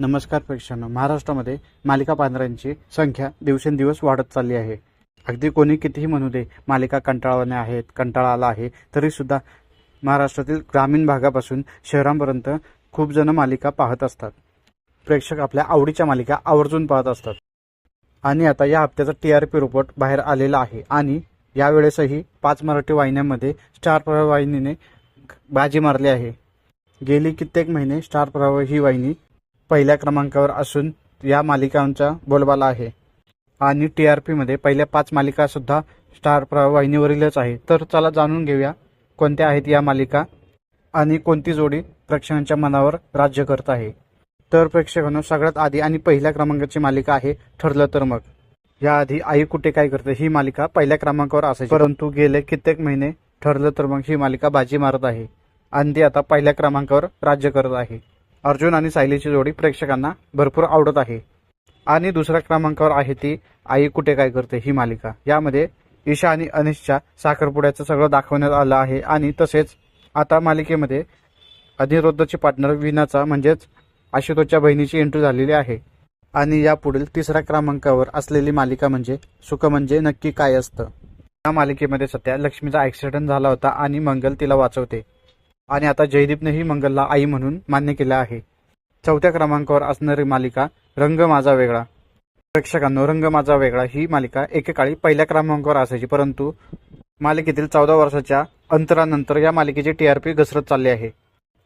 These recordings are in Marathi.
नमस्कार प्रेक्षकांना महाराष्ट्रामध्ये मालिका पांढऱ्यांची संख्या दिवसेंदिवस वाढत चालली आहे. अगदी कोणी कितीही म्हणू दे मालिका कंटाळवाण्या आहेत कंटाळा आला आहे तरीसुद्धा महाराष्ट्रातील ग्रामीण भागापासून शहरांपर्यंत खूप जण मालिका पाहत असतात. प्रेक्षक आपल्या आवडीच्या मालिका आवर्जून पाहत असतात. आणि आता या हप्त्याचा टी आर पी रिपोर्ट बाहेर आलेला आहे. आणि यावेळेसही पाच मराठी वाहिन्यांमध्ये स्टार प्रवाह वाहिनीने बाजी मारली आहे. गेली कित्येक महिने स्टार प्रवाह ही वाहिनी पहिल्या क्रमांकावर असून या मालिकांचा बोलबाला आहे. आणि टी आर पीमध्ये पहिल्या पाच मालिका सुद्धा स्टार प्रवाह वाहिनीवरीलच आहे. तर चला जाणून घेऊया कोणत्या आहेत या मालिका आणि कोणती जोडी प्रेक्षकांच्या मनावर राज्य करत आहे. तर प्रेक्षकांनो सगळ्यात आधी आणि पहिल्या क्रमांकाची मालिका आहे ठरलं तर मग. याआधी आई कुठे काय करते ही मालिका पहिल्या क्रमांकावर असायची. परंतु गेले कित्येक महिने ठरलं तर मग ही मालिका बाजी मारत आहे. आणि ती आता पहिल्या क्रमांकावर राज्य करत आहे. अर्जुन आणि सायलीची जोडी प्रेक्षकांना भरपूर आवडत आहे. आणि दुसऱ्या क्रमांकावर आहे ती आई कुठे काय करते ही मालिका. यामध्ये ईशा आणि अनिशच्या साखरपुड्याचं सगळं दाखवण्यात आलं आहे आणि तसेच आता मालिकेमध्ये अधिरोद्धची पार्टनर विनाचा म्हणजेच आशुतोषच्या बहिणीची एंट्री झालेली आहे. आणि यापुढील तिसऱ्या क्रमांकावर असलेली मालिका म्हणजे सुख म्हणजे नक्की काय असतं. या मालिकेमध्ये सध्या लक्ष्मीचा ऍक्सिडेंट झाला होता आणि मंगल तिला वाचवते. आणि आता जयदीपनेही मंगलला आई म्हणून मान्य केलं आहे. चौथ्या क्रमांकावर असणारी मालिका रंग माझा वेगळा. प्रेक्षकांनो रंग माझा वेगळा ही मालिका एकेकाळी पहिल्या क्रमांकावर असायची परंतु मालिकेतील चौदा वर्षाच्या अंतरानंतर या मालिकेची टीआरपी घसरत चालली आहे.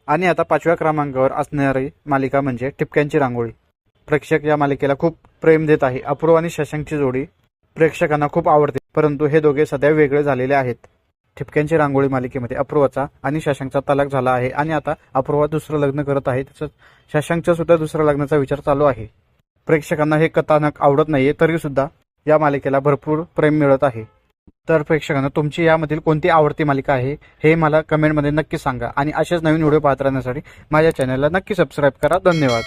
आणि आता पाचव्या क्रमांकावर असणारी मालिका म्हणजे टिपक्यांची रांगोळी. प्रेक्षक या मालिकेला खूप प्रेम देत आहे. अपूर्व आणि शशांकची जोडी प्रेक्षकांना खूप आवडते परंतु हे दोघे सध्या वेगळे झालेले आहेत. ठिपक्यांची रांगोळी मालिकेमध्ये अपूर्वाचा आणि शशांकचा तलाक झाला आहे. आणि आता अपूर्वा दुसरं लग्न करत आहे. तसंच शशांकच्या सुद्धा दुसऱ्या लग्नाचा विचार चालू आहे. प्रेक्षकांना हे कथानक आवडत नाहीये तरी सुद्धा या मालिकेला भरपूर प्रेम मिळत आहे. तर प्रेक्षकांना तुमची यामधील कोणती आवडती मालिका आहे हे मला कमेंटमध्ये नक्की सांगा. आणि असेच नवीन व्हिडिओ पाहत राहण्यासाठी माझ्या चॅनलला नक्की सबस्क्राईब करा. धन्यवाद.